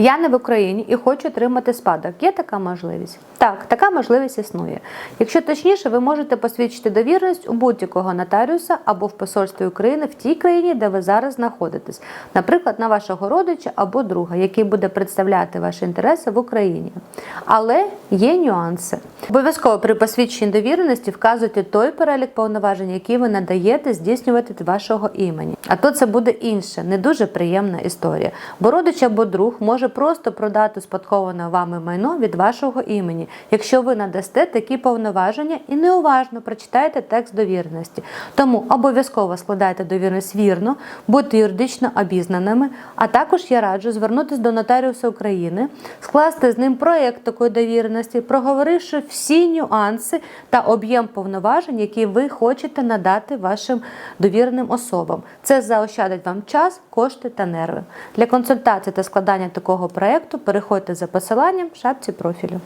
Я не в Україні і хочу отримати спадок. Є така можливість? Так, така можливість існує. Якщо точніше, ви можете посвідчити довіреність у будь-якого нотаріуса або в посольстві України в тій країні, де ви зараз знаходитесь, наприклад, на вашого родича або друга, який буде представляти ваші інтереси в Україні. Але є нюанси. Обов'язково при посвідченні довіреності вказуйте той перелік повноважень, які ви надаєте здійснювати від вашого імені. А то це буде інше, не дуже приємна історія. Бо родич або друг може просто продати спадковане вами майно від вашого імені, якщо ви надасте такі повноваження і неуважно прочитаєте текст довіреності. Тому обов'язково складайте довіреність вірно, будьте юридично обізнаними, а також я раджу звернутися до нотаріуса України, скласти з ним проєкт такої довіреності, проговоривши всі нюанси та об'єм повноважень, які ви хочете надати вашим довіреним особам. Це заощадить вам час, кошти та нерви. Для консультації та складання такого проєкту переходьте за посиланням в шапці профілю.